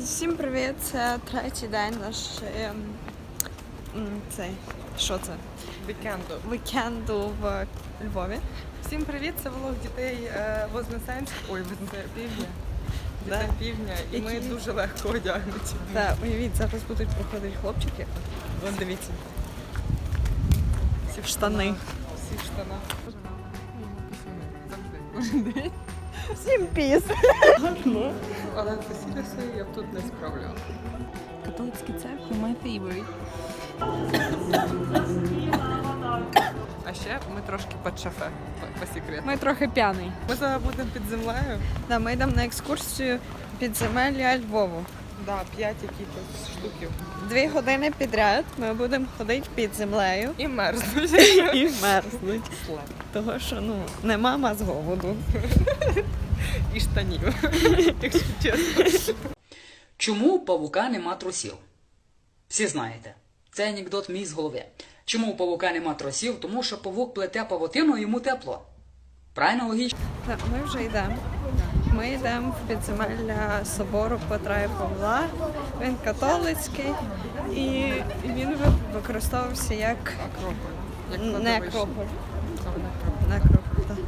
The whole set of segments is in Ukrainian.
Всім привіт! Це третій день наш ем, цей. Що це? Вікенду. Вікенду в Львові. Всім привіт! Це влог дітей е, Вознесенськ. Ой, Вознесенськ, півдня. Да. Дітей півдня. І ми дуже легко одягнуті. Та уявіть, зараз будуть проходити хлопчики. Вон дивіться. Всі в Штани. Всі в штанах. Завжди. Кожен день. Всім піс! Але весілля своє я б тут не справляла. Католицькі церкви my favorite. А ще ми трошки під шафе, по, по секрету. Ми трохи п'яний. Ми зараз будемо під землею. Да, ми йдемо на екскурсію підземелля Львову. Да, п'ять якихось штуків. Дві години підряд ми будемо ходити під землею І мерзнуть. і мерзнуть. Того, що ну нема мазговоду. І штанів. Якщо чесно. Чому у павука нема трусів? Всі знаєте. Це анекдот мій з голови. Чому у павука нема трусів? Тому що павук плете павутину, йому тепло. Правильно логічно? Так, ми вже йдемо. Ми йдемо в підземелля собору Петра і Павла. Він католицький і він використовувався як Акрополь. Як не. Акрополь. Не Акрополь. Так.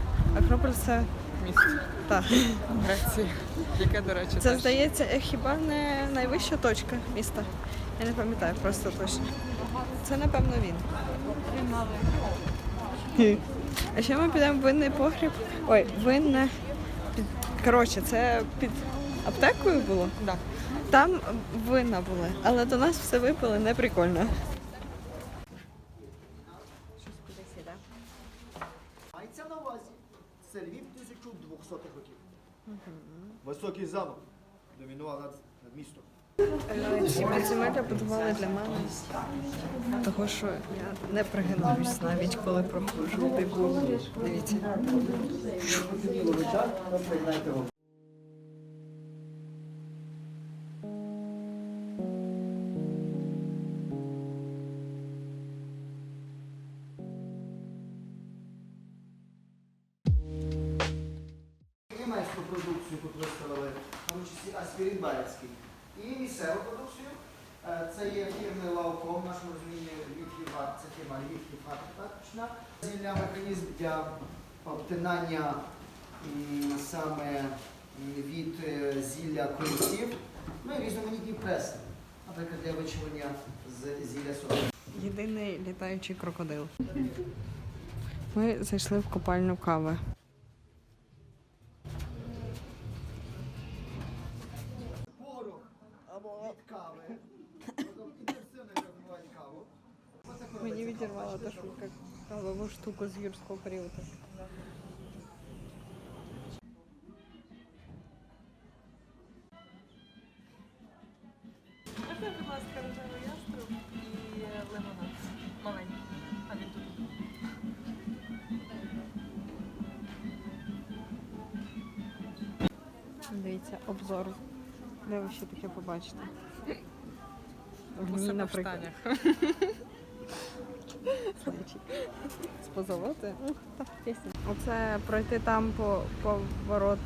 Акрополь це Місце. так. Греції. Яке, до речі, Це теж здається е, хіба не найвища точка міста. Я не пам'ятаю просто точно. Це напевно він. А ще ми підемо в винний погріб. Ой, винне. Коротше, це під аптекою було. Да. Там вина були, але до нас все випили, не прикольно. Мається на увазі. Це Львів 1200-х років. Високий замок домінував над містом. Ці підземелля будували для мене, того що я не пригинаюсь навіть коли проходжу. Типу, дивіться. Обтинання саме від е, зілля корінців. Ну і різноманітні преси. Наприклад, для вичавлення з зілля соди. Єдиний літаючий крокодил. Ми зайшли в копальню кави. порох або кави. Мені відірвала та штука. Кавову штуку з юрського періоду. Обзор. Де ви ще таке побачите? Ній, наприклад. З позолоти. Ух. Оце пройти там по, по ворот.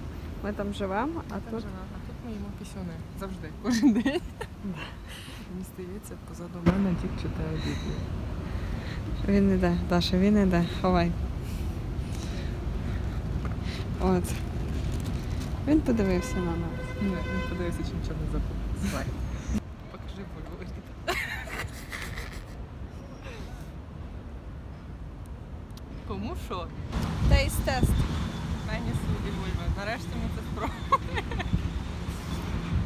Ми там живемо, а Там тут жена, а тут ми їмо пісюни. Завжди, кожен день. Мені здається, позаду мене тільки читає Біблію. він іде. Даша, він іде. Ховай. От. Він подивився на нас. Ні, він подивився, чи нічого не забув. Слайд. Покажи бульву. Кому що? Тейст-тест. Мені суді бульви. Нарешті ми це спробуємо.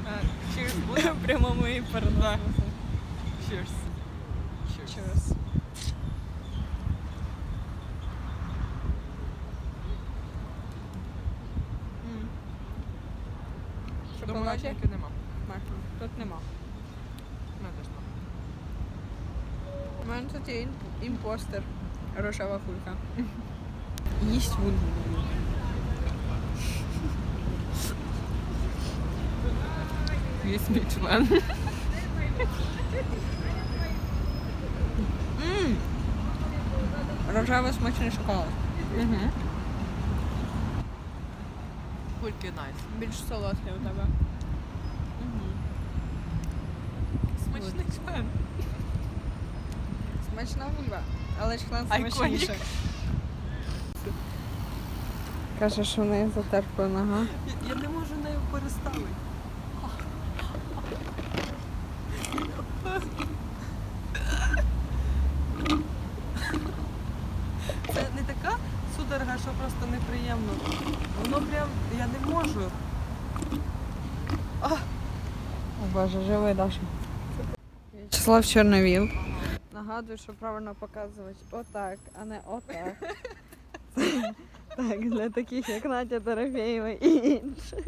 Е, Cheers буде? В прямому і переносимо. Cheers. Cheers. Cheers. Думаю, Шоколаді? начинки нема. Тут нема. У мене теж нема. Мене тут є імп- імпостер. Рожева кулька. Їсть вульву. Весь мій член. Рожевий смачний шоколад. Угу. Кульки найс. Більш солодкий у тебе. Угу. Смачна бульба, але Айконік. смачніше. Каже, що в неї затерпла нога. Я, я не можу нею переставити. Це не така судорога, що просто неприємно. Воно прям я не можу. О боже, живий Даша. В'ячеслав Чорновіл. Нагадую, що правильно показувати отак, а не отак. Так, для таких, як Надя Дорофєєва і інших.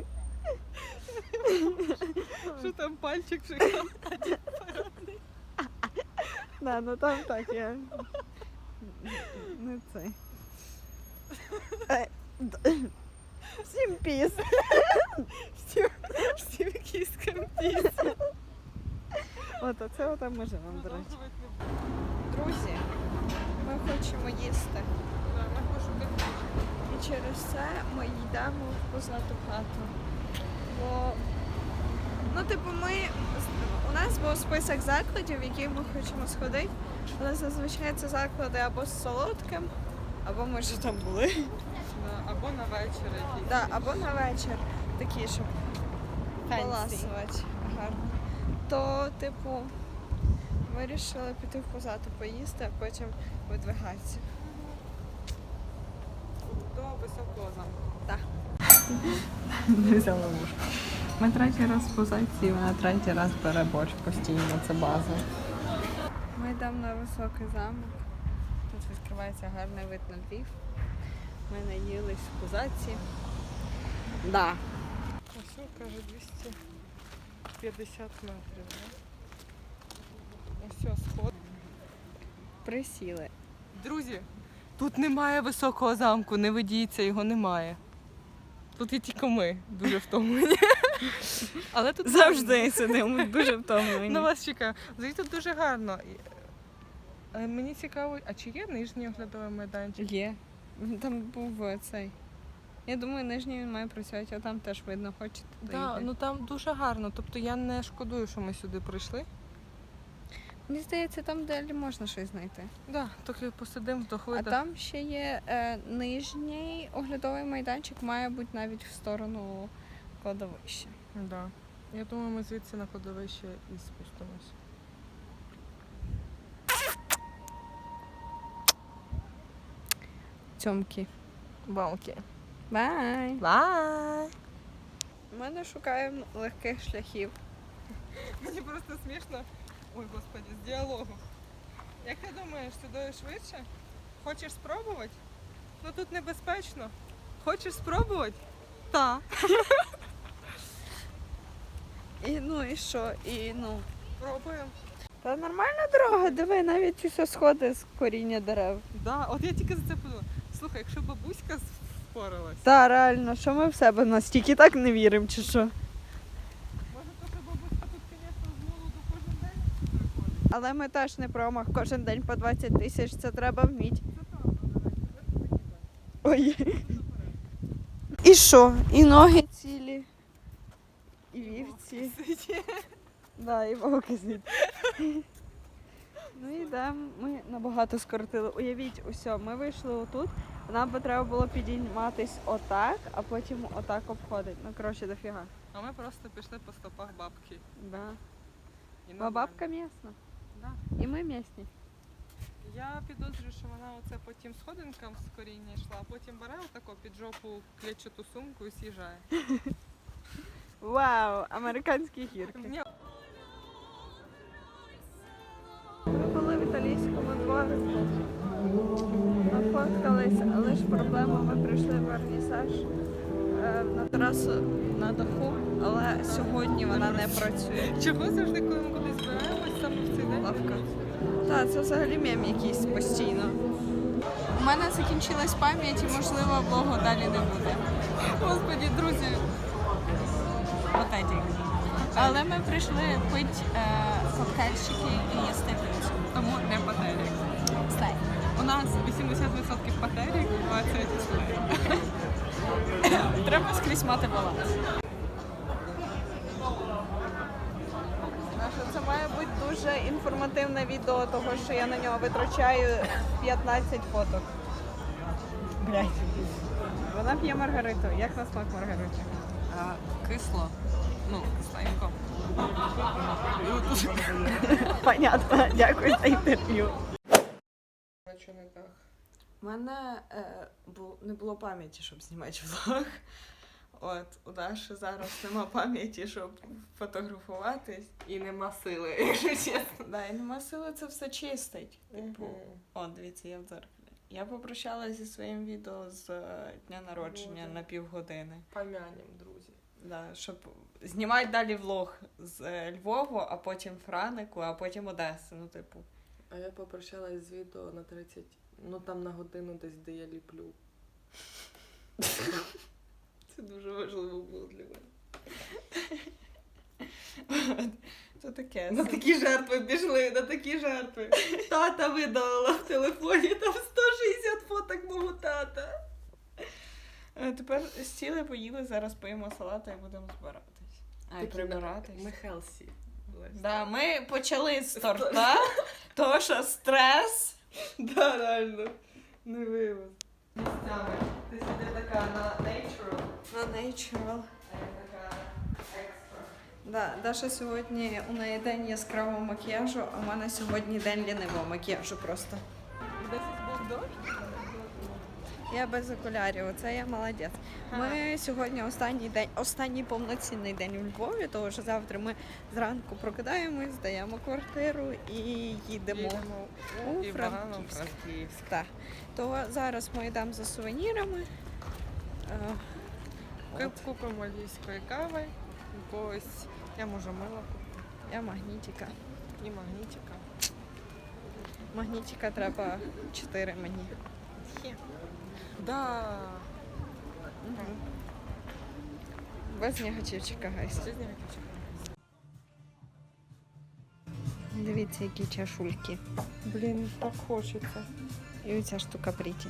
Що там пальчик шикав? Да, ну там так я. Не цей. Е, Всім піс. Всім, всім кіскам піс. От оце ота ми живемо, до речі. Друзі, ми хочемо їсти. І через це ми йдемо в позату хату. Бо, ну, типу, ми. У нас був список закладів, в які ми хочемо сходити, але зазвичай це заклади або з солодким, або ми вже там були. Або на вечір якийсь. Да, або на вечір такі, щоб поласувати гарно. То, типу, вирішили піти в позату поїсти, а потім видвигатися. До високого замку. Не взяла вушку. Ми третій раз в позиції, вона третій раз бере борщ постійно, це база. Ми йдемо на високий замок. Тут відкривається гарний вид на Львів. Ми наїлись в позації. Да. Ось, каже, 250 метрів. Да? Ось сход. Присіли. Друзі, тут немає високого замку, не ведіться, його немає. Тут є тільки ми, дуже втомлені. Але тут Завжди сидимо дуже втомлені. на вас чекаю. Взагалі тут дуже гарно. І, е, Мені цікаво, а чи є нижній оглядовий майданчик? Є. Там був е, цей. Я думаю, нижній він має працювати, а там теж видно, хочете. Так, йди. ну там дуже гарно. Тобто я не шкодую, що ми сюди прийшли. Мені здається, там далі можна щось знайти. Да, трохи посидимо, А вдохли. там ще є е, нижній оглядовий майданчик, має бути навіть в сторону кладовища. Да. Я думаю, ми звідси на кладовище і спустимось. Цьомки. Балки. Бай! Бай! Ми не шукаємо легких шляхів. Мені просто смішно. Ой, господи, з діалогу. Як ти думаєш, сюди швидше? Хочеш спробувати? Ну тут небезпечно. Хочеш спробувати? Так. І ну і що? І ну. Пробуємо. Та нормальна дорога, диви, навіть усе сходи з коріння дерев. Да, от я тільки за це подумала. Слухай, якщо бабуська впоралась, Та реально, що ми в себе настільки так не віримо, чи що? може то, що бабуська тут, звісно, з молоду кожен день приходить. Але ми теж не промах. Кожен день по 20 тисяч, це треба вміти. Ой. І що? І ноги цілі, і вівці. Да, і вовки звідти. Ну йдемо, ми набагато скоротили. Уявіть, усе, ми вийшли отут, нам би треба було підійматись отак, а потім отак обходити. Ну, коротше, дофіга. А ми просто пішли по стопах бабки. Да. І Бо бабка місна. І ми місні. Я підозрюю, що вона оце по тим сходинкам з коріння йшла, а потім бере отако під жопу клетчату сумку і з'їжджає. Вау! Американські гірки. Ми були в італійському дворику. Нафоткалися, але ж проблема, ми прийшли в вернісаж е, на терасу на даху, але сьогодні вона не працює. Чого завжди, коли ми кудись збираємось, саме в? Лавка. Так, це взагалі мем якийсь постійно. У мене закінчилась пам'ять і, можливо, блогу далі не буде. Господі, друзі, Патетик. Але ми прийшли пити е, коктейльчики і їсти піцу. тому не патерік. Слайд. У нас 80% патерік, 20 слей. Треба скрізь мати баланс. Дуже інформативне відео, того що я на нього витрачаю 15 фоток. Блять. Вона п'є Маргариту. Як на смак Маргарити? Кисло. Ну, кисленько. Понятно, дякую за інтерв'ю. У мене е, бу- не було пам'яті, щоб знімати влог. От, у Даші зараз нема пам'яті, щоб фотографуватись. І нема сили, якщо чесно. Да, і нема сили це все чистить. Типу, о, дивіться, я в дзеркалі. Я попрощалася зі своїм відео з е, дня народження Боже. на півгодини. Помянем, друзі. Да, щоб знімати далі влог з е, Львова, а потім Франику, а потім Одеси. Ну, типу. А я попрощалась з відео на 30, ну там на годину десь, де я ліплю. Це дуже важливо було для мене. Це таке. На такі жертви пішли, на такі жертви. Тата видалила в телефоні, там 160 фоток мого тата. Е, Тепер сіли, поїли, зараз поїмо салата і будемо збиратись. А, і прибиратись. Ми хелсі. Да, ми почали з торта, тому що стрес. Да, реально. Не вивез. Місцями. Ти сюди така на natural, На natural. а я така екстра. Да, Даша сьогодні у неї день яскравого макіяжу, а в мене сьогодні день лінивого макіяжу просто. Десь був дощ? Я без окулярів, оце я молодець. Ми сьогодні останній день, останній повноцінний день у Львові, тому що завтра ми зранку прокидаємось, здаємо квартиру і їдемо. Їдемо у Івано Франківськ. Франківськ. Так. То зараз ми йдемо за сувенірами. Е, Купимо львівської кави, якогось, я можу мила купити, Я магнітика. і магнітика. Магнітика треба 4 мені. Да. Без негативчика гайс. Що з? Дивіться, які чашульки. Блін, так хочеться. І оця штука пріті.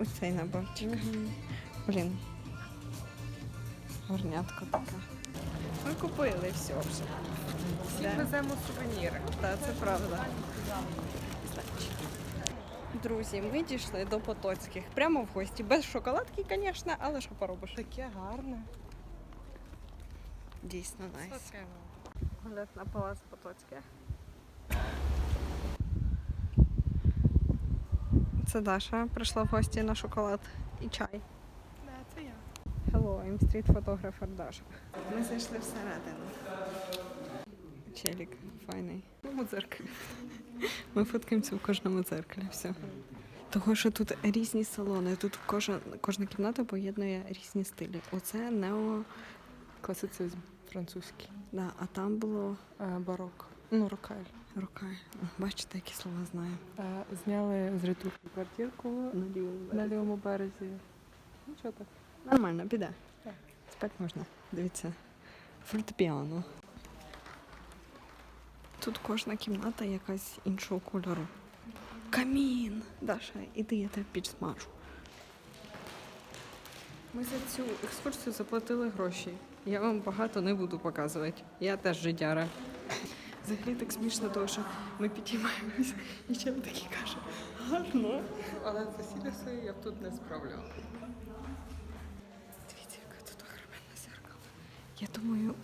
Ось цей наборчик. Блін. Горнятка така. Ми купили все вже. Всі веземо сувеніри. Так, це правда. Друзі, ми дійшли до Потоцьких. Прямо в гості. Без шоколадки, звісно, але що поробиш? Таке гарне. Дійсно найс. Таке. Погляд на палац Потоцьке. Це Даша прийшла в гості на шоколад і чай. Street photographer Даша. Ми зайшли всередину. Челік файний. У дзеркалі. Ми фоткаємося в кожному дзеркалі. Все. Того, що тут різні салони, тут кожна, кожна кімната поєднує різні стилі. Оце нео, Класицизм французький. да, а там було А, барок. Ну, рокаль. рука. Бачите, які слова знаю. А, зняли з ретухи квартирку на лівому березі. Ну, що так? Нормально, піде. Так. Можна. Дивіться. Фортепіано. Тут кожна кімната якась іншого кольору. Камін! Даша, іди, я тебе підсмажу. Ми за цю екскурсію заплатили гроші. Я вам багато не буду показувати. Я теж життяра. Взагалі так смішно, тому що ми підіймаємось, і чим такий каже, гарно. Але весілля своє я б тут не справляла. Я думаю,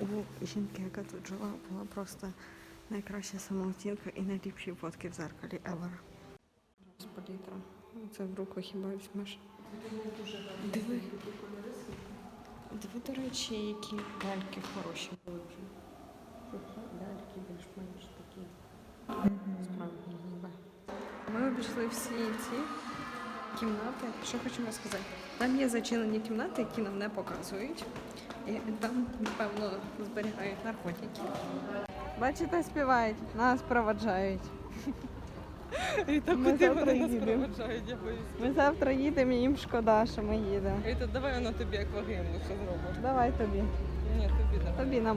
у жінки, яка тут жила, була просто найкраща самооцінка і найліпші фотки в зеркалі ever. З палітром. Це в руку хіба візьмеш. Диви. Диви, до речі, які ляльки хороші. Ляльки більш-менш такі. Справді ніби. Ми обійшли всі ці кімнати. Що хочемо сказати? Там є зачинені кімнати, які нам не показують. І там, напевно, зберігають наркотики. Бачите, співають, нас проводжають. І так Ми куди завтра вони нас їдемо. я боюсь. Ми завтра їдемо, і їм шкода, що ми їдемо. Віта, давай воно тобі як вагину, що зробиш. Давай тобі. Ні, тобі давай. Тобі на.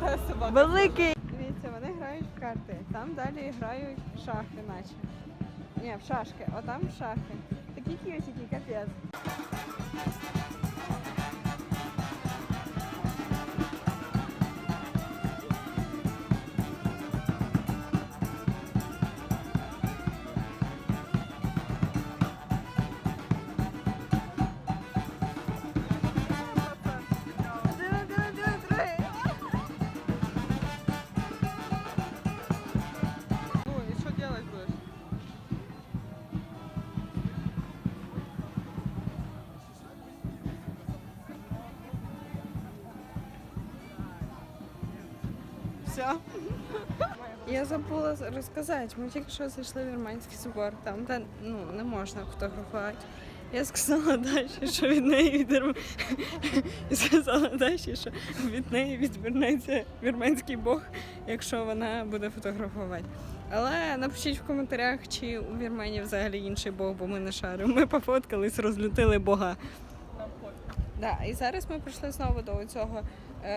Та собака. Великий! Дивіться, вони грають в карти. Там далі грають в шахи, наче. Ні, в шашки, отам в шахи. Такі кюсики, капець. Все. Я забула розказати. Ми тільки що зайшли в Вірменський собор. Там де ну, не можна фотографувати. Я сказала Даші, що від неї відвернеться. І сказала Даші, що від неї відвернеться вірменський Бог, якщо вона буде фотографувати. Але напишіть в коментарях, чи у Вірменії взагалі інший Бог, бо ми не шаримо. Ми пофоткались, розлютили Бога. Да, і зараз ми прийшли знову до цього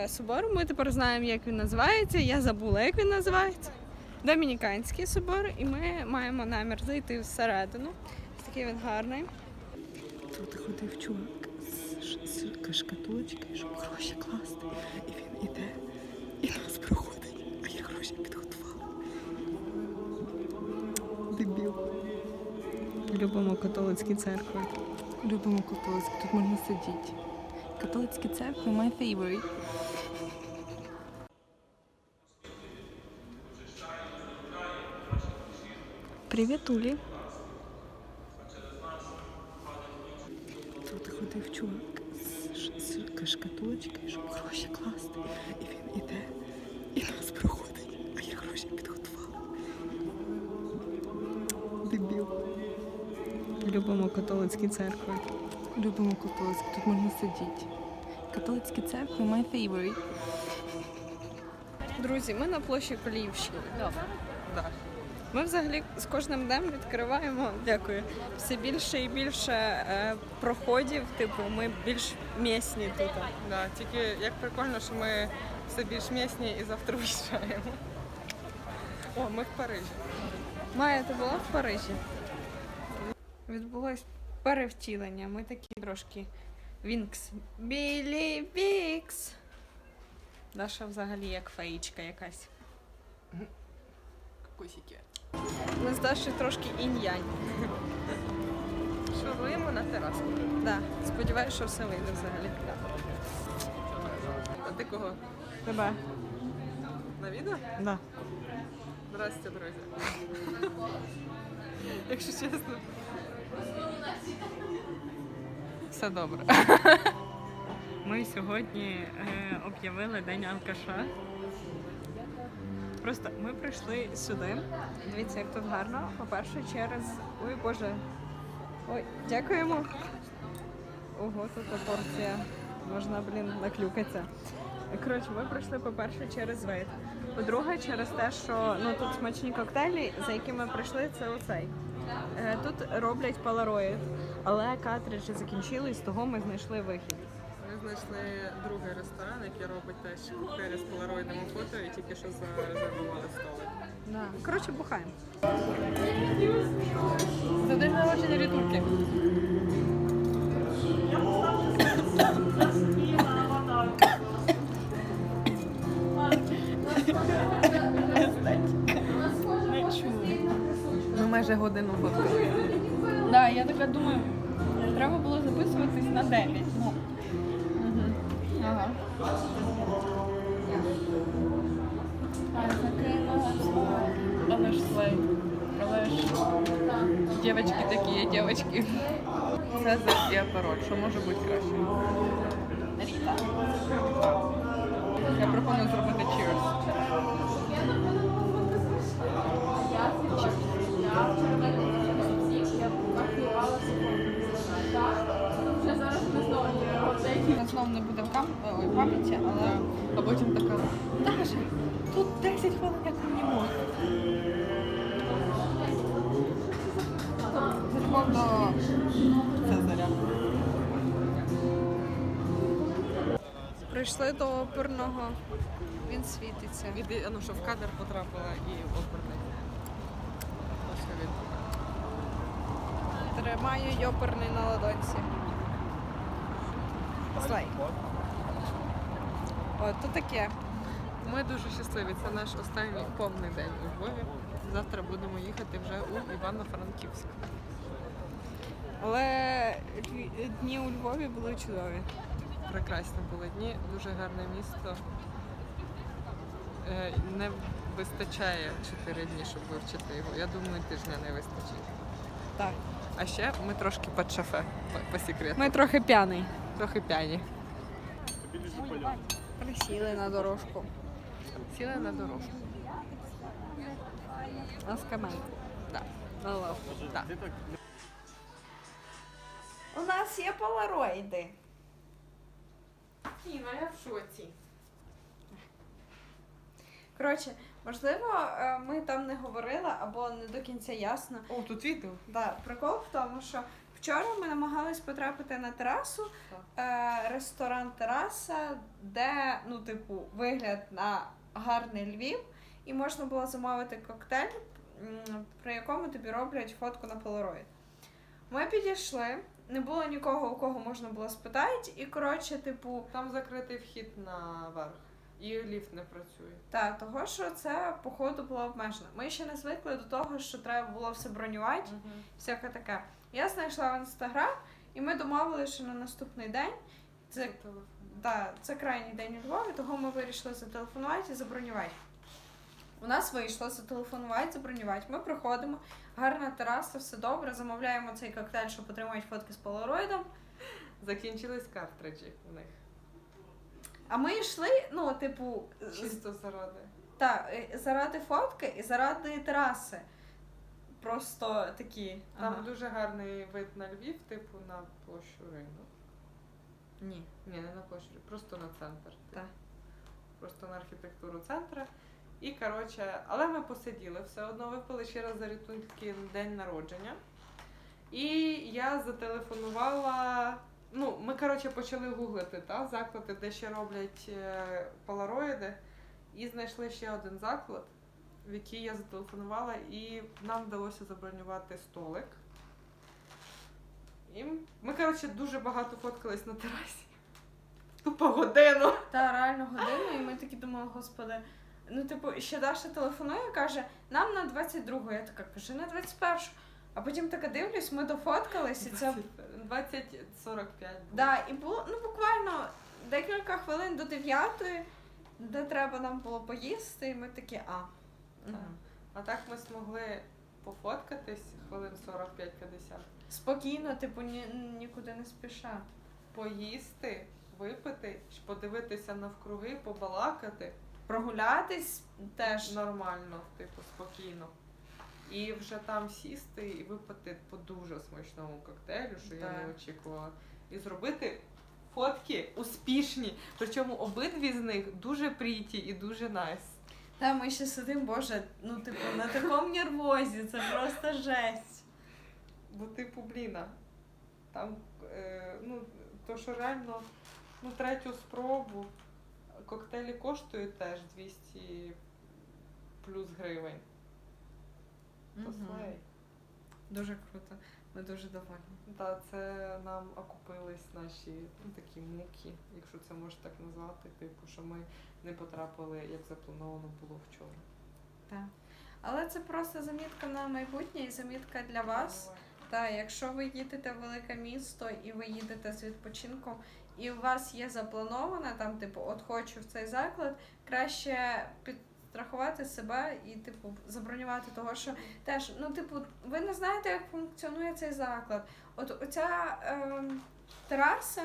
собору. Ми тепер знаємо, як він називається. Я забула, як він називається. Домініканський собор, і ми маємо намір зайти всередину. Ось такий він гарний. Тут ходив чувак з, кашкатулочкою, щоб гроші класти. І він іде і нас проходить, а я гроші підготувала. Дебіл. Любимо католицькі церкви. Любимо католицькі, тут можна сидіти. Католицькі церкви my favorite. Привіт, Улі. Тут ходив чувак з, кашкатулочкою, щоб гроші класти. І він іде і нас проходить, а я гроші підготувала. Дебіл. Любимо католицькі церкви. Любимо католицькі, тут можна сидіти. Католицькі церкви my favorite. Друзі, ми на площі Коліївщини. Ми взагалі з кожним днем відкриваємо, дякую, все більше і більше е, проходів. Типу, ми більш місні тут. Да, тільки як прикольно, що ми все більш місні і завтра виїжджаємо. О, ми в Парижі. Майя, ти була в Парижі? Відбулось перевтілення. Ми такі трошки Вінкс. Білі Вікс. Даша взагалі як феїчка якась. Кусики. Ми з Дашою трошки інь-янь. Шуруємо на тераску. Да. Сподіваюсь, що все вийде взагалі. А ти кого? Тебе? На відео? Да. Здрасте, друзі. Якщо чесно. Все добре. Ми сьогодні е, об'явили день алкаша. Просто ми прийшли сюди. Дивіться, як тут гарно. По-перше, через. Ой Боже. Ой, дякуємо. Ого, тут порція. Можна, блін, наклюкатися. Коротше, ми прийшли, по-перше, через вид. По-друге, через те, що ну тут смачні коктейлі, за якими ми прийшли, це оцей. Е, Тут роблять полароїд, але картриджі закінчились, того ми знайшли вихід. Ми знайшли другий ресторан, який робить теж коктейлі з полароїдними фото і тільки що зарезервували столик. Да. Коротше, бухаємо. За день народження рідульки. Майже годину фоткали. Да, я така думаю, треба було записуватись на 9. Ну. Ага. Але ж слей. Але ж дівчатки такі, дівчатки. Це за і апароль. Що може бути краще? Ріта. Я пропоную зробити cheers. Ми знову не буде в пам'яті, але А потім така. Даша, тут 10 хвилин як мінімум. Любов до Цезаря. Прийшли до оперного. Він світиться. Ну, що в кадр потрапила і оперний. Ось що він. Тримаю йоперний на ладонці. Слай. О, то таке. Ми дуже щасливі. Це наш останній повний день у Львові. Завтра будемо їхати вже у Івано-Франківськ. Але дні у Львові були чудові. Прекрасні були дні, дуже гарне місто. Е, Не вистачає 4 дні, щоб вивчити його. Я думаю, тижня не вистачить. Так. А ще ми трошки під шафе, по, по секрету. Ми трохи п'яний. Трохи п'яні. Присіли на дорожку. Сіли на дорожку. На скамейку. Так. На лавку. Так. У нас є полароїди. Тіна, я в шоці. Коротше, можливо, е, ми там не говорили або не до кінця ясно. О, тут відео. Да, прикол в тому, що вчора ми намагались потрапити на терасу, е, ресторан Тераса, де, ну, типу, вигляд на гарний Львів, і можна було замовити коктейль, при якому тобі роблять фотку на полароїд. Ми підійшли, не було нікого, у кого можна було спитати, і коротше, типу, Там закритий вхід наверх. І ліфт не працює. та, того, що це походу було обмежено. Ми ще не звикли до того, що треба було все бронювати. всяке таке. Я знайшла в інстаграм, і ми домовилися, що на наступний день це, да, це крайній день у Львові, того ми вирішили зателефонувати і забронювати. У нас вийшло зателефонувати, забронювати. Ми приходимо, гарна тераса, все добре, замовляємо цей коктейль, щоб отримати фотки з полароїдом. Закінчились картриджі у них. А ми йшли, ну, типу, Чисто заради. та, е, заради фотки і заради тераси. Просто такі. Там ага. дуже гарний вид на Львів, типу на площу ринок. Ні. Ні, не на площу, просто на центр. Так. Просто на архітектуру центра. І коротше, але ми посиділи все одно, випили ще раз за рятунки день народження. І я зателефонувала. Ну, ми, коротше, почали гуглити та, заклади, де ще роблять е, полароїди, і знайшли ще один заклад, в який я зателефонувала, і нам вдалося забронювати столик. І ми, коротше, дуже багато фоткались на терасі. Тупо годину. Та реально годину, і ми такі думали, господи. Ну, типу, ще Даша телефонує, каже, нам на 22-го. Я така кажу, на 21-го. А потім така дивлюсь, ми дофоткались, і це 20-45 да, і було ну буквально декілька хвилин до 9-ї, де треба нам було поїсти, і ми такі, а. Так. А так ми змогли пофоткатись хвилин 45-50, Спокійно, типу, ні, нікуди не спіша. поїсти, випити, подивитися навкруги, побалакати Прогулятись теж. нормально, типу, спокійно. І вже там сісти і випити по дуже смачному коктейлю, що я не очікувала. І зробити фотки успішні. Причому обидві з них дуже пріті і дуже найс. Та ми ще сидимо, боже, ну типу, на такому нервозі, це просто жесть. Бо типу, бліна, там, е, ну, то що реально, ну, третю спробу. Коктейлі коштують теж 200 плюс гривень. То Дуже круто. Ми дуже довольні. Да, це нам окупились наші ну, такі муки, якщо це можна так назвати, типу, що ми не потрапили, як заплановано було вчора. Так. Але це просто замітка на майбутнє і замітка для вас. Та, якщо ви їдете в велике місто і ви їдете з відпочинком, і у вас є заплановане там, типу, от хочу в цей заклад, краще підстрахувати себе і, типу, забронювати того, що теж, ну, типу, ви не знаєте, як функціонує цей заклад. От оця ем, тераса,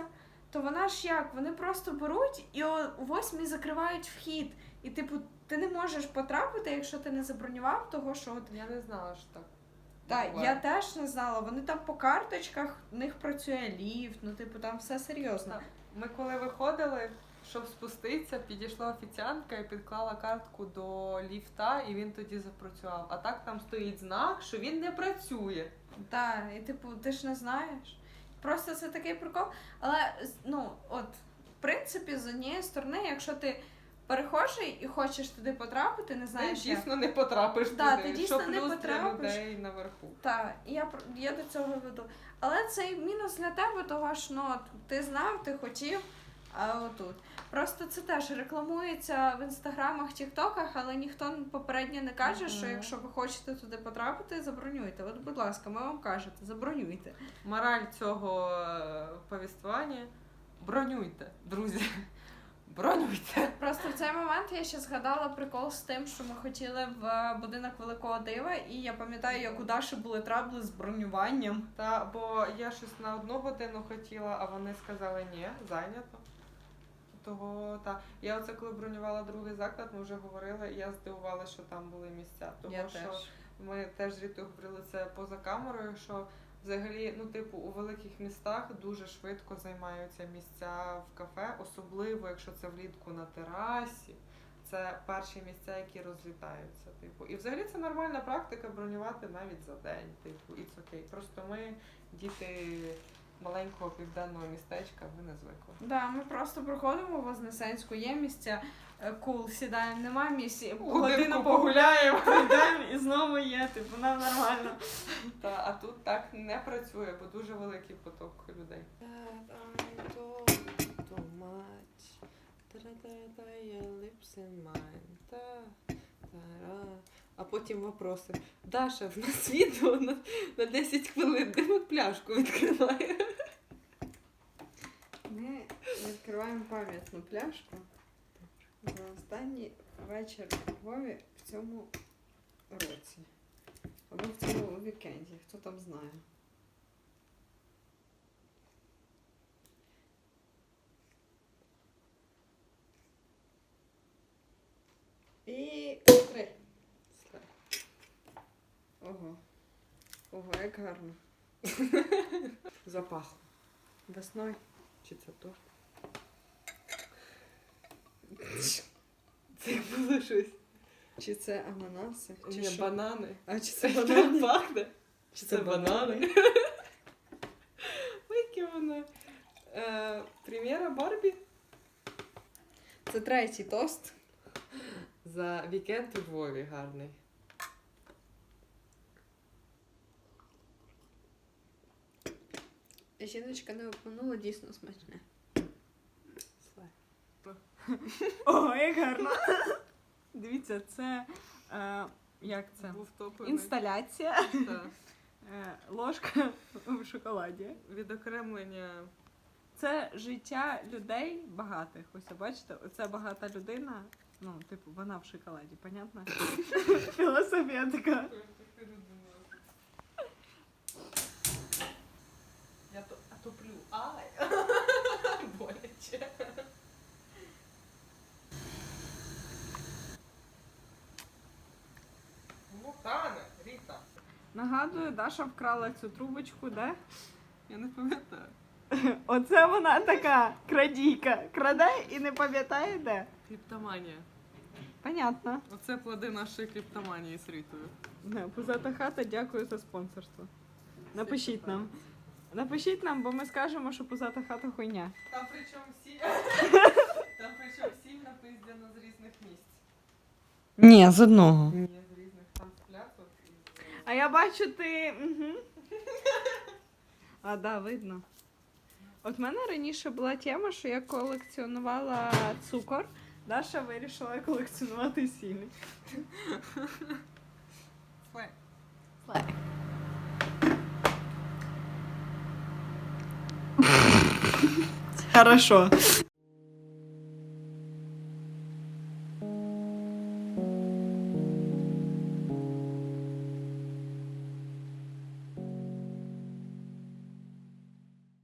то вона ж як? Вони просто беруть і о восьмій закривають вхід. І, типу, ти не можеш потрапити, якщо ти не забронював того, що от Я не знала, що так. так, я теж не знала. Вони там по карточках, в них працює ліфт, ну типу там все серйозно. Ми коли виходили, щоб спуститися, підійшла офіціантка і підклала картку до ліфта, і він тоді запрацював. А так там стоїть знак, що він не працює. Так, і типу, ти ж не знаєш. Просто це такий прикол. Але ну, от, в принципі, з однієї сторони, якщо ти перехожий і хочеш туди потрапити, не Ти знаєш. як. дійсно не потрапиш Да, туди, ти дійсно що не плюс для потрапиш. людей наверху. Так, і я, про- я до цього веду. Але це і мінус для тебе, того ж ну, от, ти знав, ти хотів, а отут. Просто це теж рекламується в інстаграмах, тіктоках, але ніхто попередньо не каже, що якщо ви хочете туди потрапити, забронюйте. От, будь ласка, ми вам кажете, забронюйте. Мораль цього е, повіствування бронюйте, друзі. Бронюйте. Просто в цей момент я ще згадала прикол з тим, що ми хотіли в будинок великого дива, і я пам'ятаю, як у Даші були трабли з бронюванням. Та, бо я щось на одну годину хотіла, а вони сказали ні, зайнято. Того та я оце коли бронювала другий заклад, ми вже говорили. Я здивувалася, що там були місця. Того Я що теж. ми теж з Рітою говорили це поза камерою. Що взагалі, ну типу, у великих містах дуже швидко займаються місця в кафе, особливо якщо це влітку на терасі. Це перші місця, які розлітаються. Типу, і взагалі це нормальна практика бронювати навіть за день. Типу, it's окей. Просто ми діти маленького південного містечка, ми не звикли. Да, ми просто проходимо Вознесенську, є місця, е, кул, сідаємо, нема Годинку годину погуляємо, прийдемо і знову є, типу, нам нормально. Та, а тут так не працює, бо дуже великий поток людей. А потім вопроси. Даша, в нас відео на, на 10 хвилин, де ми пляшку відкриває. Ми відкриваємо пам'ятну пляшку за останній вечір Львові в цьому році. Або в цьому вікенді, хто там знає. І три. Ого. Ого, як гарно. Запахло. Весною. Чи це то? Це було щось. Чи це ананаси? Чи Ні, що? банани. А чи це Це банани? пахне. Чи Це банани. Ой, яке воно. Е, Прем'єра Барбі Це третій тост. за вікенд у Львові гарний. Жіночка не обманула, дійсно смачне. О, як гарно. Дивіться, це е, як це? Був топовий. Інсталяція. Так. Е, ложка в шоколаді. Відокремлення. Це життя людей багатих. Ось бачите, оця багата людина. Ну, типу, вона в шоколаді, понятно? Філософія така. Топлю. Ай! Боляче. Ну, Тане, Ріта. Нагадую, Даша вкрала цю трубочку, де? Я не пам'ятаю. Оце вона така крадійка. Краде і не пам'ятає де. Кліптоманія. Понятно. Оце плоди нашої кліптоманії з Рітою. Не, Пузата хата, дякую за спонсорство. Напишіть нам. Напишіть нам, бо ми скажемо, що пузата хата хуйня. Там причому всі. Там причому всі напиздяно з різних місць. Ні, з одного. Ні, з різних там пляцок. А я бачу, ти. Угу. А, да, видно. От в мене раніше була тема, що я колекціонувала цукор. Даша вирішила колекціонувати сіль. Слай. Хорошо.